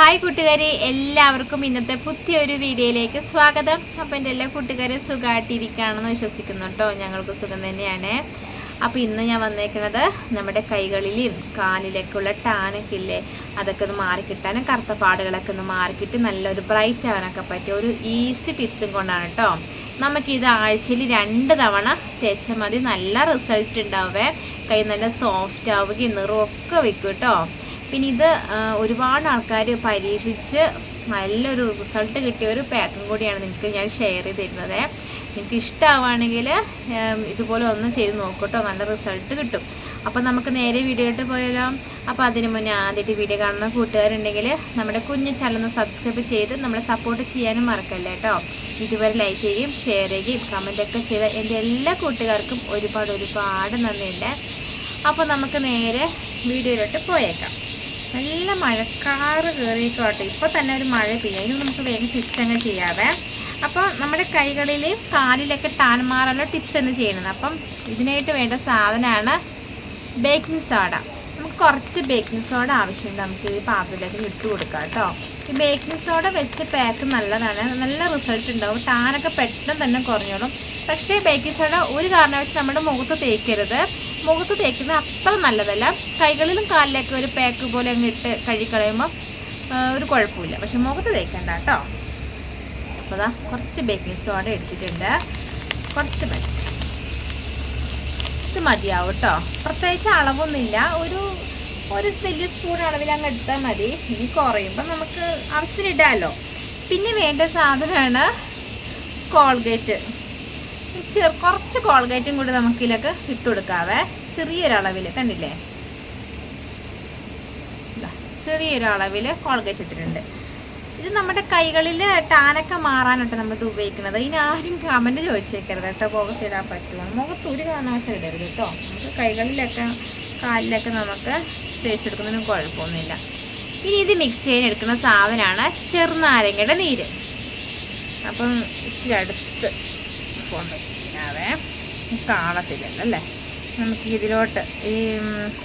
Hi കൂട്ടുകാരെ എല്ലാവർക്കും ഇന്നത്തെ പുതിയൊരു വീഡിയോയിലേക്ക് സ്വാഗതം. അപ്പം എന്റെ എല്ലാ കൂട്ടുകാരും സുഖമായിട്ടിരിക്കുകയാണെന്ന് വിശ്വസിക്കുന്നു കേട്ടോ. ഞങ്ങൾക്ക് സുഖം തന്നെയാണ്. അപ്പോൾ ഇന്ന് ഞാൻ വന്നേക്കുന്നത് നമ്മുടെ കൈകളിലും കാലിലൊക്കെയുള്ള ടാനൊക്കെ ഇല്ലേ അതൊക്കെ ഒന്ന് മാറിക്കിട്ടാനും കറുത്ത പാടുകളൊക്കെ ഒന്ന് മാറിക്കിട്ട് നല്ലൊരു ബ്രൈറ്റ് ആവാനൊക്കെ പറ്റിയ ഒരു ഈസി ടിപ്സും കൊണ്ടാണ് കേട്ടോ. നമുക്കിത് ആഴ്ചയിൽ രണ്ട് തവണ തേച്ചാൽ മതി. നല്ല റിസൾട്ട് ഉണ്ടാവേ കൈ നല്ല സോഫ്റ്റ് ആവുകയും നിറമൊക്കെ വെക്കും കേട്ടോ. പിന്നെ ഇത് ഒരുപാട് ആൾക്കാർ പരീക്ഷിച്ച് നല്ലൊരു റിസൾട്ട് കിട്ടിയ ഒരു പാക്കും കൂടിയാണ് നിങ്ങൾക്ക് ഞാൻ ഷെയർ ചെയ്ത് തരുന്നത് നിങ്ങൾക്ക് ഇഷ്ടമാവുകയാണെങ്കിൽ ഇതുപോലെ ഒന്ന് ചെയ്ത് നോക്കട്ടോ നല്ല റിസൾട്ട് കിട്ടും. അപ്പോൾ നമുക്ക് നേരെ വീഡിയോയിട്ട് പോയാലോ? അപ്പോൾ അതിന് മുന്നേ ആദ്യമായിട്ട് വീഡിയോ കാണുന്ന കൂട്ടുകാരുണ്ടെങ്കിൽ നമ്മുടെ കുഞ്ഞു ചാനൽ സബ്സ്ക്രൈബ് ചെയ്ത് നമ്മളെ സപ്പോർട്ട് ചെയ്യാനും മറക്കല്ലേ കേട്ടോ ഇതുവരെ ലൈക്ക് ചെയ്യുകയും ഷെയർ ചെയ്യുകയും കമന്റൊക്കെ ചെയ്ത എന്റെ എല്ലാ കൂട്ടുകാർക്കും ഒരുപാട് ഒരുപാട് നന്ദിയുണ്ട്. അപ്പോൾ നമുക്ക് നേരെ വീഡിയോയിലോട്ട് പോയേക്കാം. നല്ല മഴക്കാറ് കയറിയേക്കോട്ടെ ഇപ്പോൾ തന്നെ ഒരു മഴ പെയ്യാം. അതിന് നമുക്ക് വേഗം ടിപ്സ് അങ്ങ് ചെയ്യാതെ അപ്പോൾ നമ്മുടെ കൈകളിലെയും കാലിലൊക്കെ ടാൻ മാറാനുള്ള ടിപ്സ് എന്ന് ചെയ്യണത് അപ്പം ഇതിനായിട്ട് വേണ്ട സാധനമാണ് ബേക്കിംഗ് സോഡ കുറച്ച് ബേക്കിംഗ് സോഡ ആവശ്യമുണ്ട്. നമുക്ക് ഈ പാത്രത്തിലേക്ക് ഇട്ട് കൊടുക്കാം കേട്ടോ. ഈ ബേക്കിംഗ് സോഡ വെച്ച് പാക്ക് നല്ലതാണ്. നല്ല റിസൾട്ട് ഉണ്ടാവും. ടാനൊക്കെ പെട്ടെന്ന് തന്നെ കുറഞ്ഞോളും. പക്ഷേ ബേക്കിംഗ് സോഡ ഒരു കാരണവശാലും നമ്മുടെ മുഖത്ത് തേക്കരുത്. മുഖത്ത് തേക്കുന്നത് അത്ര നല്ലതല്ല. കൈകളിലും കാലിലൊക്കെ ഒരു പാക്ക് പോലെ അങ്ങ് ഇട്ട് കഴുകിക്കളയുമ്പോൾ ഒരു കുഴപ്പമില്ല. പക്ഷെ മുഖത്ത് തേക്കണ്ട കേട്ടോ. അപ്പോൾ അതാ കുറച്ച് ബേക്കിംഗ് സോഡ എടുത്തിട്ടുണ്ട്. കുറച്ച് മതി. ഇത് മതിയാവും കേട്ടോ. പ്രത്യേകിച്ച് അളവൊന്നുമില്ല. ഒരു ഒരു വലിയ സ്പൂൺ അളവിൽ അങ്ങ് എടുത്താൽ മതി. ഇനി കുറയുമ്പോൾ നമുക്ക് ആവശ്യത്തിന് ഇടാമല്ലോ പിന്നെ വേണ്ട സാധനമാണ് കോൾഗേറ്റ്. ചെറു കുറച്ച് കോൾഗേറ്റും കൂടി നമുക്ക് ഇതിലേക്ക് ഇട്ട് കൊടുക്കാവേ. ചെറിയൊരളവിൽ കണ്ടില്ലേ? ഇതാ, ചെറിയൊരളവിൽ കോൾഗേറ്റ് ഇട്ടിട്ടുണ്ട്. ഇത് നമ്മുടെ കൈകളിൽ ടാനൊക്കെ മാറാനായിട്ട് നമ്മളിത് ഉപയോഗിക്കുന്നത്. ഇനി ആരും കമന്റ് ചോദിച്ചേക്കരുത് കേട്ടോ. മുഖത്ത് ഇടാൻ പറ്റുമോ? മുഖത്ത് ഒരു കാരണവശം ഇടരുത് കേട്ടോ. നമുക്ക് കൈകളിലൊക്കെ കാലിലൊക്കെ നമുക്ക് തേച്ചെടുക്കുന്നതിനും കുഴപ്പമൊന്നുമില്ല. ഇനി ഇത് മിക്സ് ചെയ്യാൻ എടുക്കുന്ന സാധനമാണ് ചെറുനാരങ്ങയുടെ നീര്. അപ്പം ഇച്ചിരി അടുത്ത് കൊണ്ടുവരാവേ കാണത്തില്ലല്ലോ അല്ലേ? നമുക്ക് ഇതിലോട്ട് ഈ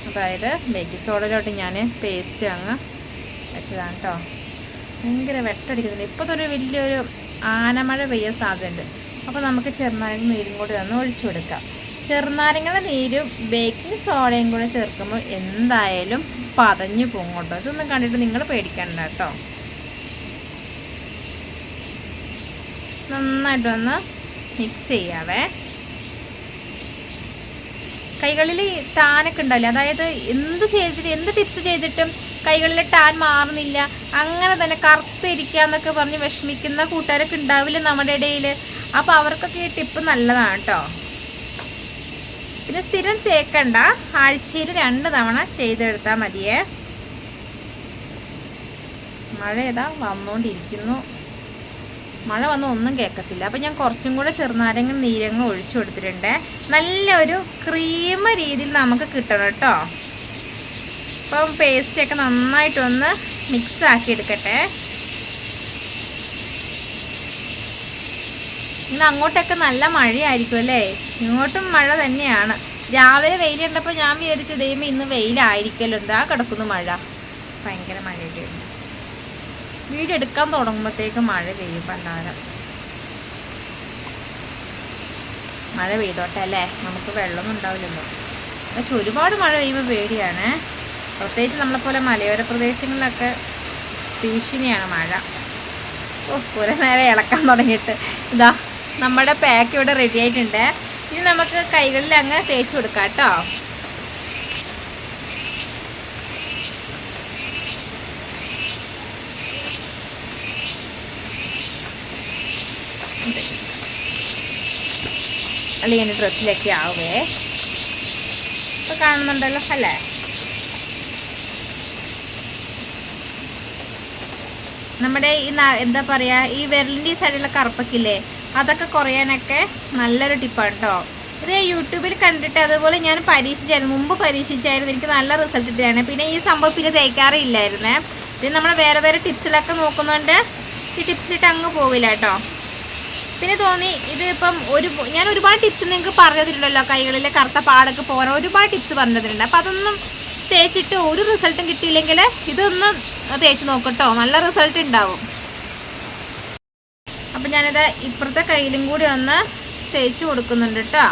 അതായത് ബേക്കിംഗ് സോഡയിലോട്ട് ഞാൻ പേസ്റ്റ് അങ്ങ് വെച്ചതാണ് കേട്ടോ ഭയങ്കര വെട്ടടിക്കുന്നുണ്ട്. ഇപ്പോൾ ഒരു വലിയൊരു ആനമഴ പെയ്യാൻ സാധ്യതയുണ്ട്. അപ്പോൾ നമുക്ക് ചെറുനാരങ്ങ നീരും കൂടി ഒന്ന് ഒഴിച്ചു കൊടുക്കാം. ചെറുനാരങ്ങയുടെ നീരും ബേക്കിംഗ് സോഡയും കൂടെ ചേർക്കുമ്പോൾ എന്തായാലും പതഞ്ഞു പോകും കേട്ടോ. ഇതൊന്നും കണ്ടിട്ട് നിങ്ങൾ പേടിക്കണ്ട കേട്ടോ. നന്നായിട്ടൊന്ന് മിക്സ് ചെയ്യാവേ. കൈകളിൽ ടാനൊക്കെ ഉണ്ടാവില്ല അതായത് എന്ത് ചെയ്തിട്ട് എന്ത് ടിപ്സ് ചെയ്തിട്ടും കൈകളിൽ ടാൻ മാറുന്നില്ല. അങ്ങനെ തന്നെ കറുത്തിരിക്കുക എന്നൊക്കെ പറഞ്ഞ് വിഷമിക്കുന്ന കൂട്ടുകാരൊക്കെ ഉണ്ടാവില്ല നമ്മുടെ ഇടയിൽ അപ്പോൾ അവർക്കൊക്കെ ഈ ടിപ്പ് നല്ലതാണ് കേട്ടോ. പിന്നെ സ്ഥിരം തേക്കണ്ട. ആഴ്ചയിൽ രണ്ട് തവണ ചെയ്തെടുത്താൽ മതിയേ. മഴ ഏതാ വന്നുകൊണ്ടിരിക്കുന്നു മഴ വന്ന് ഒന്നും കേൾക്കത്തില്ല അപ്പം ഞാൻ കുറച്ചും കൂടെ ചെറുനാരങ്ങ നീരങ്ങ ഒഴിച്ചു കൊടുത്തിട്ടുണ്ട്. നല്ലൊരു ക്രീമ രീതിയിൽ നമുക്ക് കിട്ടണം കേട്ടോ. അപ്പം പേസ്റ്റൊക്കെ നന്നായിട്ടൊന്ന് മിക്സ് ആക്കി എടുക്കട്ടെ. ഇന്ന് അങ്ങോട്ടൊക്കെ നല്ല മഴയായിരിക്കും അല്ലേ? ഇങ്ങോട്ടും മഴ തന്നെയാണ്. രാവിലെ വെയിൽ കണ്ടപ്പോൾ ഞാൻ വിചാരിച്ചു ദൈവം ഇന്ന് വെയിലായിരിക്കല്ലോ. എന്താ കിടക്കുന്നു മഴ? ഭയങ്കര മഴയൊക്കെ വീടെടുക്കാൻ തുടങ്ങുമ്പോഴത്തേക്ക് മഴ പെയ്യും പണ്ടാരം. മഴ പെയ്തോട്ടെ അല്ലേ? നമുക്ക് വെള്ളമൊന്നും ഉണ്ടാവില്ലല്ലോ. പക്ഷെ ഒരുപാട് മഴ പെയ്യുമ്പോൾ പേടിയാണ്. പ്രത്യേകിച്ച് നമ്മളെപ്പോലെ മലയോര പ്രദേശങ്ങളിലൊക്കെ ഭീഷണിയാണ് മഴ. ഓ കുറെ നേരം ഇളക്കാൻ തുടങ്ങിയിട്ട്. ഇതാ നമ്മുടെ പാക്ക് ഇവിടെ റെഡി ആയിട്ടുണ്ട്. ഇനി നമുക്ക് കൈകളിൽ അങ്ങ് തേച്ച് കൊടുക്കാം കേട്ടോ. അല്ലെങ്കിൽ എന്റെ ഡ്രസ്സിലൊക്കെ ആവേ. ഇപ്പൊ കാണുന്നുണ്ടല്ലോ അല്ലേ? നമ്മുടെ ഈ എന്താ പറയാ ഈ വിരലിന്റെ ഈ സൈഡിലുള്ള കറുപ്പൊക്കെ അതൊക്കെ കുറയാനൊക്കെ നല്ലൊരു ടിപ്പാണ് കേട്ടോ ഇത് യൂട്യൂബിൽ കണ്ടിട്ട് അതുപോലെ ഞാൻ പരീക്ഷിച്ചായിരുന്നു. മുമ്പ് പരീക്ഷിച്ചായിരുന്നു. എനിക്ക് നല്ല റിസൾട്ട് കിട്ടിയാണ് പിന്നെ ഈ സംഭവം പിന്നെ തേക്കാറില്ലായിരുന്നേ. പിന്നെ നമ്മൾ വേറെ വേറെ ടിപ്സിലൊക്കെ നോക്കുന്നുണ്ട് ഈ ടിപ്സിലിട്ട് അങ്ങ് പോകില്ല കേട്ടോ പിന്നെ തോന്നി ഇത് ഇപ്പം ഒരു ഞാൻ ഒരുപാട് ടിപ്സ് നിങ്ങൾക്ക് പറഞ്ഞു തന്നിട്ടുണ്ടല്ലോ കൈകളിലെ കറുത്ത പാടൊക്കെ പോകാൻ ഒരുപാട് ടിപ്സ് പറഞ്ഞു തന്നിട്ടുണ്ട് അപ്പം അതൊന്നും തേച്ചിട്ട് ഒരു റിസൾട്ടും കിട്ടിയില്ലെങ്കിൽ ഇതൊന്ന് തേച്ച് നോക്കട്ടോ നല്ല റിസൾട്ട് ഉണ്ടാവും. ഞാനിത് ഇപ്പുറത്തെ കയ്യിലും കൂടി ഒന്ന് തേച്ച് കൊടുക്കുന്നുണ്ട് കേട്ടോ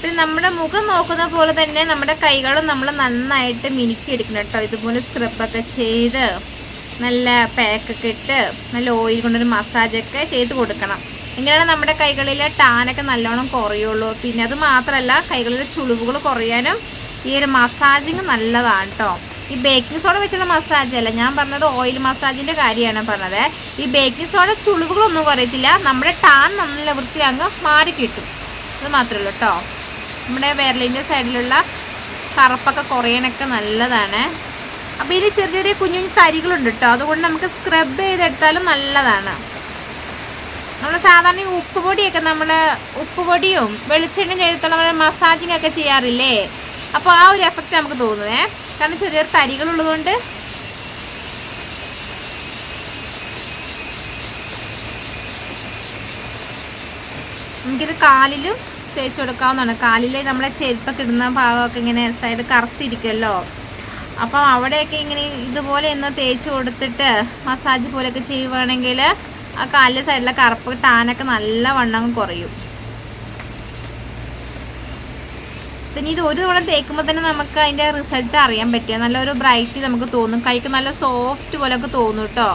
പിന്നെ നമ്മുടെ മുഖം നോക്കുന്ന പോലെ തന്നെ നമ്മുടെ കൈകളും നമ്മൾ നന്നായിട്ട് മിനുക്കി എടുക്കണം കേട്ടോ ഇതുപോലെ സ്ക്രബൊക്കെ ചെയ്ത് നല്ല പാക്കൊക്കെ ഇട്ട് നല്ല ഓയിൽ കൊണ്ടൊരു മസാജൊക്കെ ചെയ്ത് കൊടുക്കണം. എങ്ങനെയാണ് നമ്മുടെ കൈകളിലെ ടാനൊക്കെ നല്ലോണം കുറയുള്ളൂ. പിന്നെ അത് മാത്രമല്ല കൈകളിലെ ചുളിവുകൾ കുറയാനും ഈ ഒരു മസാജിങ് നല്ലതാണ് കേട്ടോ ഈ ബേക്കിംഗ് സോഡ വെച്ചുള്ള മസാജ് അല്ല. ഞാൻ പറഞ്ഞത് ഓയിൽ മസാജിന്റെ കാര്യമാണ് പറഞ്ഞത്. ഈ ബേക്കിംഗ് സോഡ ചുളിവുകളൊന്നും കുറയത്തില്ല. നമ്മുടെ ടാൻ നല്ല വൃത്തി അങ്ങ് മാറി കിട്ടും. അത് മാത്രമേ ഉള്ളൂ കേട്ടോ നമ്മുടെ വിരലിന്റെ സൈഡിലുള്ള കറുപ്പൊക്കെ കുറയാനൊക്കെ നല്ലതാണ്. അപ്പോൾ ഇതിൽ ചെറിയ ചെറിയ കുഞ്ഞു കുഞ്ഞു തരികളുണ്ട് കേട്ടോ അതുകൊണ്ട് നമുക്ക് സ്ക്രബ് ചെയ്തെടുത്താലും നല്ലതാണ്. നമ്മൾ സാധാരണ ഉപ്പ് പൊടിയൊക്കെ നമ്മൾ ഉപ്പ് പൊടിയും വെളിച്ചെണ്ണയും ചെയ്തിട്ടുള്ള മസാജിങ് ഒക്കെ ചെയ്യാറില്ലേ? അപ്പോൾ ആ ഒരു എഫക്റ്റ് നമുക്ക് തോന്നുവേ കാരണം ചെറിയ തരികളുള്ളതുകൊണ്ട് നമുക്കിത് കാലിലും തേച്ച് കൊടുക്കാവുന്നതാണ്. കാലിൽ നമ്മളെ ചെരുപ്പൊക്കെ ഇടുന്ന ഭാഗമൊക്കെ ഇങ്ങനെ സൈഡ് കറുത്തിരിക്കുമല്ലോ. അപ്പം അവിടെയൊക്കെ ഇങ്ങനെ ഇതുപോലെ ഒന്ന് തേച്ച് കൊടുത്തിട്ട് മസാജ് പോലെയൊക്കെ ചെയ്യുവാണെങ്കിൽ ആ കാലിലെ സൈഡിലെ കറുപ്പ് ടാനൊക്കെ നല്ല വണ്ണം കുറയും. പിന്നെ ഇത് ഒരു തവണ തേക്കുമ്പോൾ തന്നെ നമുക്ക് അതിന്റെ റിസൾട്ട് അറിയാൻ പറ്റുക. നല്ലൊരു ബ്രൈറ്റ് നമുക്ക് തോന്നും. കൈക്ക് നല്ല സോഫ്റ്റ് പോലെയൊക്കെ തോന്നും കേട്ടോ.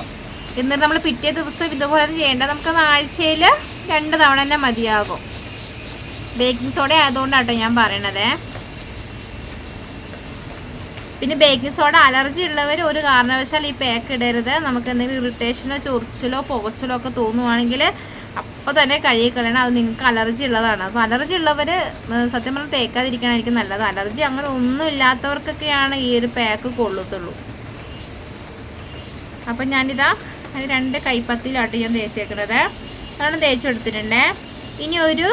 എന്നിട്ട് നമ്മൾ പിറ്റേ ദിവസം ഇതുപോലെ ചെയ്യേണ്ട. നമുക്ക് ആഴ്ചയിൽ രണ്ട് തവണ തന്നെ മതിയാകും. ബേക്കിംഗ് സോഡ ആയതുകൊണ്ടാട്ടോ ഞാൻ പറയണത്. പിന്നെ ബേക്കിംഗ് സോഡ അലർജി ഉള്ളവർ ഒരു കാരണവശാൽ ഈ പാക്ക് ഇടരുത്. നമുക്ക് എന്തെങ്കിലും ഇറിറ്റേഷനോ ചൊറിച്ചിലോ പുകച്ചിലോ ഒക്കെ തോന്നുവാണെങ്കിൽ അപ്പോൾ തന്നെ കഴുകിക്കളയണം അത് നിങ്ങൾക്ക് അലർജി ഉള്ളതാണ്. അപ്പോൾ അലർജി ഉള്ളവർ സത്യം പറഞ്ഞാൽ തേക്കാതിരിക്കണമായിരിക്കും നല്ലത്. അലർജി അങ്ങനെ ഒന്നും ഇല്ലാത്തവർക്കൊക്കെയാണ് ഈ ഒരു പാക്ക് കൊള്ളത്തുള്ളൂ. അപ്പം ഞാനിതാ രണ്ട് കൈപ്പത്തിയിലാട്ട് ഞാൻ തേച്ചേക്കുന്നത് അതാണ് തേച്ചെടുത്തിട്ടുണ്ട്. ഇനി ഒരു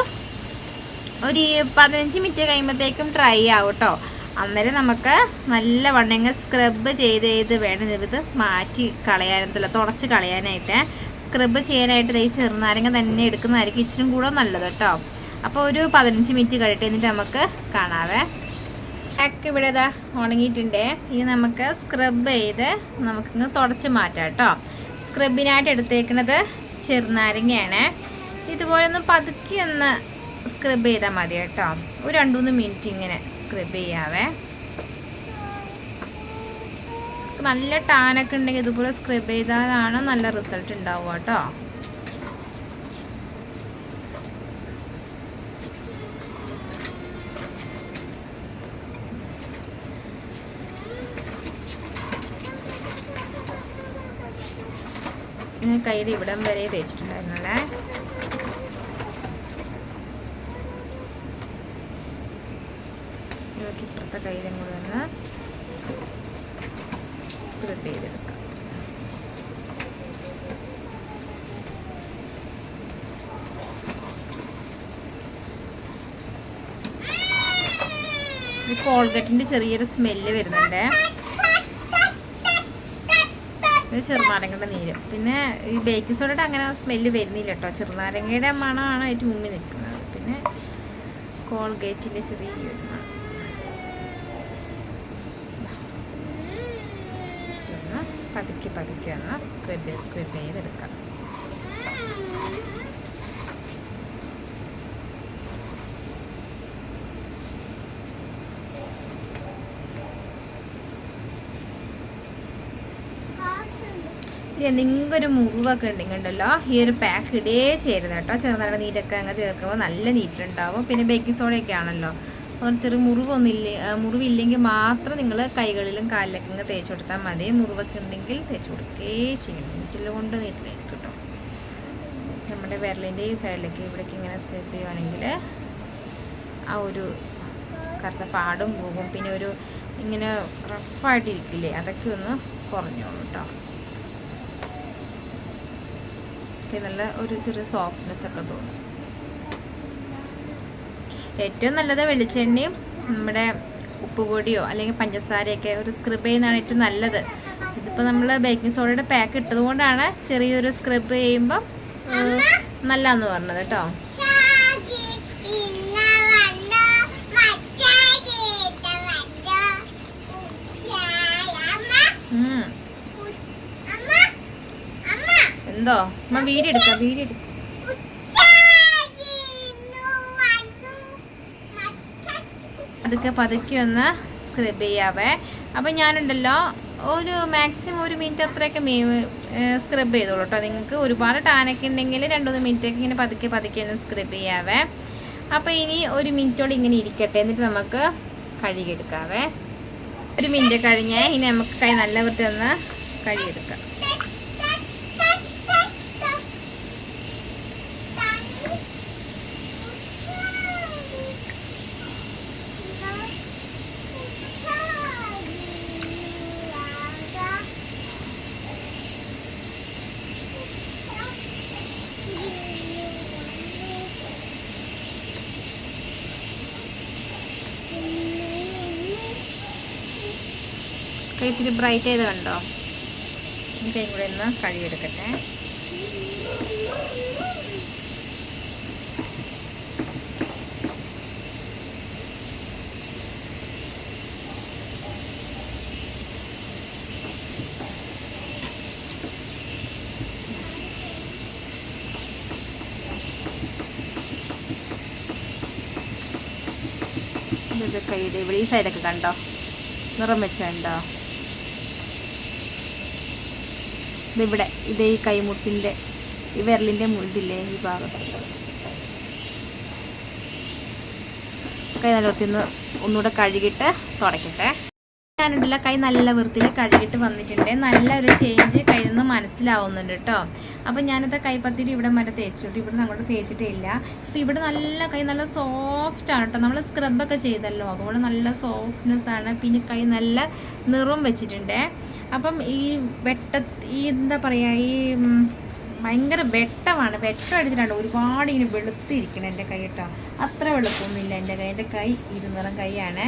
ഒരു പതിനഞ്ച് മിനിറ്റ് കഴിയുമ്പോഴത്തേക്കും ഡ്രൈ ആവും കേട്ടോ അന്നേരം നമുക്ക് നല്ല വണ്ണങ്ങ സ്ക്രബ് ചെയ്ത് ചെയ്ത് വേണം ഇത് മാറ്റി കളയാനെന്തല്ല തുടച്ച് കളയാനായിട്ട്. സ്ക്രബ് ചെയ്യാനായിട്ട് ഈ ചെറുനാരങ്ങ തന്നെ എടുക്കുന്നതായിരിക്കും ഇച്ചിരി കൂടെ നല്ലത് കേട്ടോ. അപ്പോൾ ഒരു പതിനഞ്ച് മിനിറ്റ് കഴിയിട്ട് എന്നിട്ട് നമുക്ക് കാണാവേ. പാക്ക് ഇവിടെ ഇതാ ഉണങ്ങിയിട്ടുണ്ട്. ഇനി നമുക്ക് സ്ക്രബ് ചെയ്ത് നമുക്ക് തുടച്ച് മാറ്റാം കേട്ടോ. സ്ക്രബിനായിട്ട് എടുത്തേക്കുന്നത് ചെറുനാരങ്ങയാണ്. ഇതുപോലെ ഒന്ന് പതുക്കി ഒന്ന് സ്ക്രബ് ചെയ്താൽ മതി കേട്ടോ. ഒരു രണ്ട് മൂന്ന് മിനിറ്റ് ഇങ്ങനെ സ്ക്രബ് ചെയ്യാവേ. നല്ല ടാനൊക്കെ ഉണ്ടെങ്കിൽ ഇതുപോലെ സ്ക്രബ് ചെയ്താലാണ് നല്ല റിസൾട്ട് ഉണ്ടാവുക കേട്ടോ. കയ്യിൽ ഇവിടം വരെ തേച്ചിട്ടുണ്ടായിരുന്നല്ലേ നമുക്ക് ഇപ്പുറത്തെ കയ്യിലും കൂടെ ഒന്ന് സ്ക്രിപ്പ് ചെയ്തെടുക്കാം. ഈ ചെറിയൊരു സ്മെല്ല് വരുന്നുണ്ട്. ചെറുനാരങ്ങയുടെ നീര്. പിന്നെ ഈ ബേക്കിംഗ് സോഡയുടെ അങ്ങനെ സ്മെല്ല് വരുന്നില്ല കേട്ടോ. ചെറുനാരങ്ങയുടെ മണമാണ് ഏറ്റവും മുമ്പിൽ നിൽക്കുന്നത്. പിന്നെ കോൾഗേറ്റിന്റെ ചെറിയൊരു മണം ഒന്ന് പതുക്കി പതുക്കെ ഒന്ന് സ്ക്രബ് സ്ക്രബ് ചെയ്തെടുക്കാം. ഒരു മുറിവൊക്കെ ഉണ്ടെങ്കിലുണ്ടല്ലോ ഈ ഒരു പാക്ക് ഇടേ ചേരുന്ന കേട്ടോ. ചെറുതായിട്ട് നീരൊക്കെ അങ്ങ് ചേർക്കുമ്പോൾ നല്ല നീറ്റുണ്ടാവും പിന്നെ ബേക്കിംഗ് സോഡയൊക്കെ ആണല്ലോ. ചെറിയ മുറിവൊന്നില്ല മുറിവില്ലെങ്കിൽ മാത്രം നിങ്ങൾ കൈകളിലും കാലിലൊക്കെ ഇങ്ങനെ തേച്ച് കൊടുത്താൽ മതി. മുറിവൊക്കെ ഉണ്ടെങ്കിൽ തേച്ച് കൊടുക്കേ ചെയ്യണം നീറ്റിൽ കൊണ്ട് നീറ്റിലേക്ക് കേട്ടോ നമ്മുടെ വിരലിന്റെ ഈ സൈഡിലേക്ക് ഇവിടേക്ക് ഇങ്ങനെ സ്ക്രബ് ചെയ്യുവാണെങ്കിൽ ആ ഒരു കറുത്ത പാടും പോകും. പിന്നെ ഒരു ഇങ്ങനെ റഫായിട്ടിരിക്കില്ലേ അതൊക്കെ ഒന്ന് കുറഞ്ഞോളൂ കേട്ടോ നല്ല ഒരു ചെറിയ സോഫ്റ്റ്നെസ് ഒക്കെ തോന്നും. ഏറ്റവും നല്ലത് വെളിച്ചെണ്ണയും നമ്മുടെ ഉപ്പുപൊടിയോ അല്ലെങ്കിൽ പഞ്ചസാരയൊക്കെ ഒരു സ്ക്രബ് ചെയ്യുന്നതാണ് ഏറ്റവും നല്ലത്. ഇതിപ്പോൾ നമ്മൾ ബേക്കിംഗ് സോഡയുടെ പാക്ക് ഇട്ടതുകൊണ്ടാണ് ചെറിയൊരു സ്ക്രബ് ചെയ്യുമ്പം നല്ലതെന്ന് പറഞ്ഞത് കേട്ടോ. എന്തോ? അമ്മ വീഡിയോ എടുക്കാം. അതൊക്കെ പതുക്കി ഒന്ന് സ്ക്രബ് ചെയ്യാവേ. അപ്പം ഞാനുണ്ടല്ലോ ഒരു മാക്സിമം ഒരു മിനിറ്റ് അത്രയൊക്കെ മീ സ്ക്രബ് ചെയ്തോളൂ കേട്ടോ നിങ്ങൾക്ക് ഒരുപാട് ടാനൊക്കെ ഉണ്ടെങ്കിൽ രണ്ടുമൂന്ന് മിനിറ്റൊക്കെ ഇങ്ങനെ പതുക്കെ പതുക്കെ ഒന്ന് സ്ക്രബ് ചെയ്യാവേ. അപ്പോൾ ഇനി ഒരു മിനിറ്റോടെ ഇങ്ങനെ ഇരിക്കട്ടെ. എന്നിട്ട് നമുക്ക് കഴുകിയെടുക്കാവേ. ഒരു മിനിറ്റ് കഴിഞ്ഞ് ഇനി നമുക്ക് കൈ നല്ല വൃത്തി ഒന്ന് കഴുകിയെടുക്കാം. കൈ ഇത്തിരി ബ്രൈറ്റ് ചെയ്ത് കണ്ടോ? ഇതിന്റെ കൂടെ ഒന്ന് കഴുകിയെടുക്കട്ടെ. ഇത് കൈയുടെ ഇവിടെ ഈ സൈഡൊക്കെ കണ്ടോ? നിറം വെച്ചുണ്ടോ ഇതിവിടെ ഇത് ഈ കൈമുട്ടിന്റെ ഈ വിരലിന്റെ ഇതില്ലേ ഈ ഭാഗം. കൈ നല്ല വൃത്തിന്ന് ഒന്നുകൂടെ കഴുകിയിട്ട് തുടയ്ക്കട്ടെ ഞാനുണ്ടല്ല കൈ നല്ല വൃത്തിയിൽ കഴുകിയിട്ട് വന്നിട്ടുണ്ട്. നല്ല ഒരു ചേഞ്ച് കയ്യിൽ നിന്ന് മനസ്സിലാവുന്നുണ്ട് കേട്ടോ. അപ്പം ഞാനത് കൈപ്പത്തിരി ഇവിടെ മറ്റേ തേച്ചിട്ട് ഇവിടെ അങ്ങോട്ട് തേച്ചിട്ടേ ഇല്ല അപ്പം ഇവിടെ നല്ല കൈ നല്ല സോഫ്റ്റ് ആണ് കേട്ടോ. നമ്മൾ സ്ക്രബൊക്കെ ചെയ്തല്ലോ. അതുകൊണ്ട് നല്ല സോഫ്റ്റ്നെസ് ആണ്. പിന്നെ കൈ നല്ല നിറം വെച്ചിട്ടുണ്ട്. അപ്പം ഈ വെട്ട ഈ എന്താ പറയുക ഈ ഭയങ്കര വെട്ടമാണ്. വെട്ടം അടിച്ചിട്ടുണ്ട് ഒരുപാട് ഇങ്ങനെ വെളുത്തിരിക്കണം എന്റെ കൈ കേട്ടോ. അത്ര വെളുപ്പൊന്നുമില്ല എന്റെ കൈ. എന്റെ കൈ ഇരുനിറം കൈയാണ്.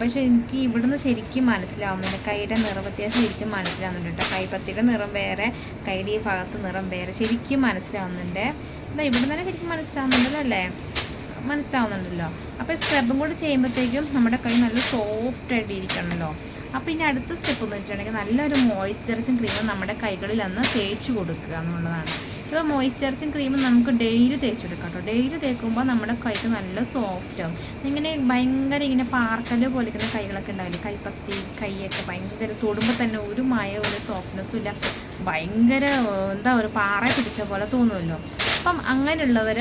പക്ഷെ എനിക്ക് ഇവിടുന്ന് ശരിക്കും മനസ്സിലാവുന്നുണ്ട് കൈയുടെ നിറം വ്യത്യാസം ശരിക്കും മനസ്സിലാവുന്നുണ്ട് കേട്ടോ. കൈപ്പത്തിയുടെ നിറം വേറെ കൈയുടെ ഈ ഭാഗത്ത് നിറം വേറെ. ശരിക്കും മനസ്സിലാവുന്നുണ്ട്. എന്താ ഇവിടെ തന്നെ ശരിക്കും മനസ്സിലാവുന്നുണ്ടല്ലോ അല്ലേ? മനസ്സിലാവുന്നുണ്ടല്ലോ. അപ്പോൾ സ്ക്രബും കൂടി ചെയ്യുമ്പോഴത്തേക്കും നമ്മുടെ കൈ നല്ല സോഫ്റ്റ് ആയിട്ട് ഇരിക്കണമല്ലോ. അപ്പോൾ ഇനി അടുത്ത സ്റ്റെപ്പ് എന്ന് വെച്ചിട്ടുണ്ടെങ്കിൽ നല്ലൊരു മോയ്സ്ചറൈസിങ് ക്രീം നമ്മുടെ കൈകളിൽ അന്ന് തേച്ച് കൊടുക്കുക എന്നുള്ളതാണ്. ഇപ്പോൾ മോയ്സ്ചറൈസിങ് ക്രീം നമുക്ക് ഡെയിലി തേച്ചെടുക്കാം കേട്ടോ. ഡെയിലി തേക്കുമ്പോൾ നമ്മുടെ കൈക്ക് നല്ല സോഫ്റ്റ് ആവും. ഇങ്ങനെ ഭയങ്കര ഇങ്ങനെ പാർക്കൽ പോലെ ഇരിക്കുന്ന കൈകളൊക്കെ ഉണ്ടാവില്ലേ? കൈപ്പത്തി കൈയൊക്കെ ഭയങ്കര തൊടുമ്പോൾ തന്നെ ഒരു മയ ഒരു സോഫ്റ്റ്നെസ്സും ഇല്ല. ഭയങ്കര എന്താ ഒരു പാറ പിടിച്ച പോലെ തോന്നുമല്ലോ. അപ്പം അങ്ങനെയുള്ളവർ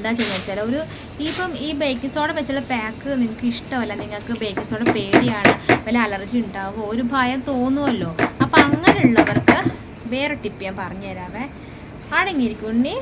എന്താ ചെയ്യുന്നത് വെച്ചാൽ ഒരു ഇപ്പം ഈ ബേക്കിംഗ് സോഡ വെച്ചുള്ള പാക്ക് നിങ്ങൾക്ക് ഇഷ്ടമല്ല നിങ്ങൾക്ക് ബേക്കിംഗ് സോഡ പേടിയാണ് വല്ല അലർജി ഉണ്ടാവുമോ? ഒരു ഭയം തോന്നുമല്ലോ. അപ്പം അങ്ങനെയുള്ളവർക്ക് വേറെ ടിപ്പ് ഞാൻ പറഞ്ഞുതരാവേ. അടങ്ങിയിരിക്കും ഉണ്ണി.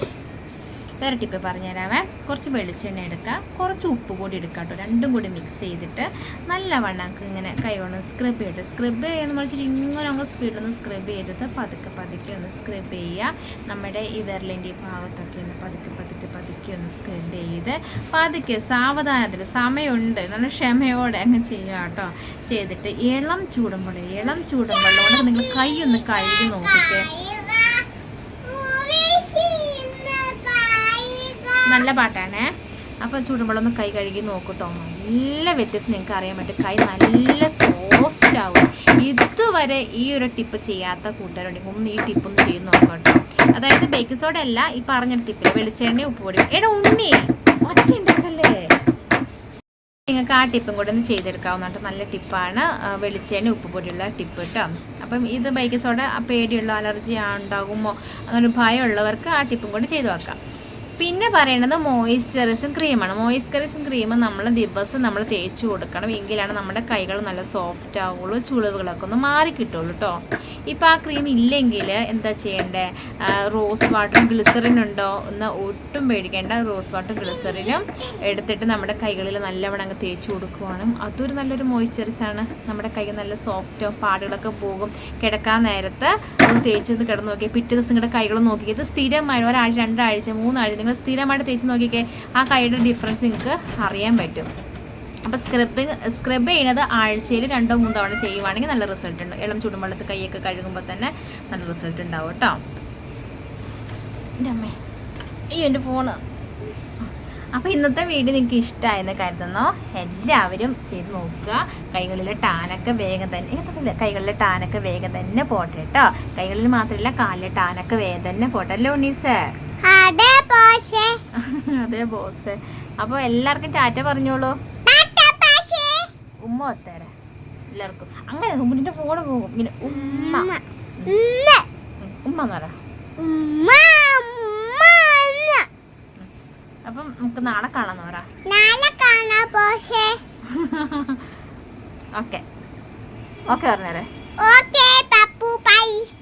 വേറെ ടിപ്പ് പറഞ്ഞുതരാമേ. കുറച്ച് വെളിച്ചെണ്ണ എടുക്കുക. കുറച്ച് ഉപ്പ് കൂടി എടുക്കുക കേട്ടോ. രണ്ടും കൂടി മിക്സ് ചെയ്തിട്ട് നല്ല നല്ലവണ്ണം ഇങ്ങനെ കൈ കൊണ്ട് സ്ക്രബ് ചെയ്തിട്ട് സ്ക്രബ് ചെയ്യാന്ന് വെച്ചിട്ട് ഇങ്ങനെ അങ്ങ് സ്പീഡൊന്ന് സ്ക്രബ് ചെയ്തിട്ട് പതുക്കെ പതുക്കെ ഒന്ന് സ്ക്രബ് ചെയ്യുക. നമ്മുടെ ഈ വിരലിന്റെ ഭാഗത്തൊക്കെ ഒന്ന് പതുക്കെ പതുക്കെ പതുക്കെ ഒന്ന് സ്ക്രബ് ചെയ്ത് പതുക്കെ സാവധാനത്തിൽ സമയമുണ്ട്. നല്ല ക്ഷമയോടെ അങ്ങ് ചെയ്യുക കേട്ടോ. ചെയ്തിട്ട് ഇളം ചൂടുമ്പോൾ ഇളം ചൂടുമ്പോൾ നിങ്ങൾ കൈ ഒന്ന് കഴുകി നോക്കിയിട്ട് നല്ല പാട്ടാണേ. അപ്പോൾ ചൂടുമ്പോഴൊന്ന് കൈ കഴുകി നോക്കൂട്ടോ. നല്ല വ്യത്യസ്തം നിങ്ങൾക്ക് അറിയാൻ പറ്റും. കൈ നല്ല സോഫ്റ്റ് ആവും. ഇതുവരെ ഈ ഒരു ടിപ്പ് ചെയ്യാത്ത കൂട്ടുകാരുണ്ടെങ്കിൽ ഒന്ന് ഈ ടിപ്പ് ഒന്ന് ചെയ്ത് നോക്കട്ടോ. കേട്ടോ അതായത് ബേക്കിംഗ് സോഡ അല്ല ഈ പറഞ്ഞ ടിപ്പിൽ വെളിച്ചെണ്ണ ഉപ്പ് പൊടി എടാ ഉണ്ണി. ഒച്ച ഉണ്ടാക്കല്ലേ? നിങ്ങൾക്ക് ആ ടിപ്പും കൂടെ ഒന്ന് ചെയ്തെടുക്കാവുന്ന കേട്ടോ നല്ല ടിപ്പാണ് വെളിച്ചെണ്ണ ഉപ്പ് പൊടിയുള്ള ടിപ്പ് കേട്ടോ അപ്പം ഇത് ബേക്കിംഗ് പേടിയുള്ള അലർജി ഉണ്ടാകുമോ? അങ്ങനെ ഭയമുള്ളവർക്ക് ആ ടിപ്പും കൂടെ ചെയ്തു വെക്കാം പിന്നെ പറയുന്നത് മോയ്സ്ചറൈസും ക്രീമാണ് മോയ്സ്ചറൈസും ക്രീം നമ്മൾ ദിവസം നമ്മൾ തേച്ച് കൊടുക്കണം. എങ്കിലാണ് നമ്മുടെ കൈകൾ നല്ല സോഫ്റ്റ് ആവുള്ളൂ ചുളിവുകളൊക്കെ ഒന്ന് മാറി കിട്ടുള്ളൂ കേട്ടോ ഇപ്പം ആ ക്രീം ഇല്ലെങ്കിൽ എന്താ ചെയ്യേണ്ടേ? റോസ് വാട്ടറും ഗ്ലിസറിൻ ഉണ്ടോ എന്ന് ഒട്ടും പേടിക്കേണ്ട. റോസ് വാട്ടറും ഗ്ലിസറിനും എടുത്തിട്ട് നമ്മുടെ കൈകളിൽ നല്ലവണ്ണം അങ്ങ് തേച്ച് കൊടുക്കുവാണ്. അതൊരു നല്ലൊരു മോയ്സ്ചറൈസ് ആണ്. നമ്മുടെ കൈ നല്ല സോഫ്റ്റോ പാടുകളൊക്കെ പോകും. കിടക്കാൻ നേരത്ത് ഒന്ന് തേച്ച് കിടന്ന് നോക്കി പിറ്റേ ദിവസം നിങ്ങളുടെ കൈകൾ നോക്കിയത് സ്ഥിരമായി ഒരാഴ്ച രണ്ടാഴ്ച മൂന്നാഴ്ച നിങ്ങൾ സ്ഥിരമായിട്ട് തേച്ച് നോക്കിക്കേ ആ കൈയുടെ ഡിഫറൻസ് നിങ്ങൾക്ക് അറിയാൻ പറ്റും. അപ്പോൾ സ്ക്രബിങ് സ്ക്രബ് ചെയ്യുന്നത് ആഴ്ചയിൽ രണ്ടോ മൂന്നോ തവണ ചെയ്യുവാണെങ്കിൽ നല്ല റിസൾട്ട് ഉണ്ട്. ഇളം ചൂടുവെള്ളത്തിൽ കൈയൊക്കെ കഴുകുമ്പോൾ തന്നെ നല്ല റിസൾട്ട് ഉണ്ടാവും കേട്ടോ എന്റെ അമ്മേ ഈ എന്റെ ഫോണ് അപ്പോൾ ഇന്നത്തെ വീഡിയോ നിങ്ങൾക്ക് ഇഷ്ടമായെന്ന് കരുതുന്നു. എല്ലാവരും ചെയ്ത് നോക്കുക. കൈകളിലെ ടാനൊക്കെ വേഗം തന്നെ കൈകളിലെ ടാനൊക്കെ വേഗം തന്നെ പോട്ടെ കേട്ടോ കൈകളിൽ മാത്രമല്ല കാലിലെ ടാനൊക്കെ വേഗം തന്നെ പോട്ടെ അല്ലേ ഉണ്ണീസ്? അതെ ബോസ്. അപ്പൊ എല്ലാവർക്കും ടാറ്റ പറഞ്ഞോളൂ. ഉമ്മ ഒത്തേര. എല്ലാവർക്കും. അങ്ങനെ ഉമ്മിന്റെ ഫോണ് പോകും. ഇങ്ങനെ ഉമ്മ. ഉമ്മ. പറ. അപ്പം നമുക്ക് നാളെ കാണാം പറ. Okay. Okay പറഞ്ഞേരെ. Okay Pappu bye.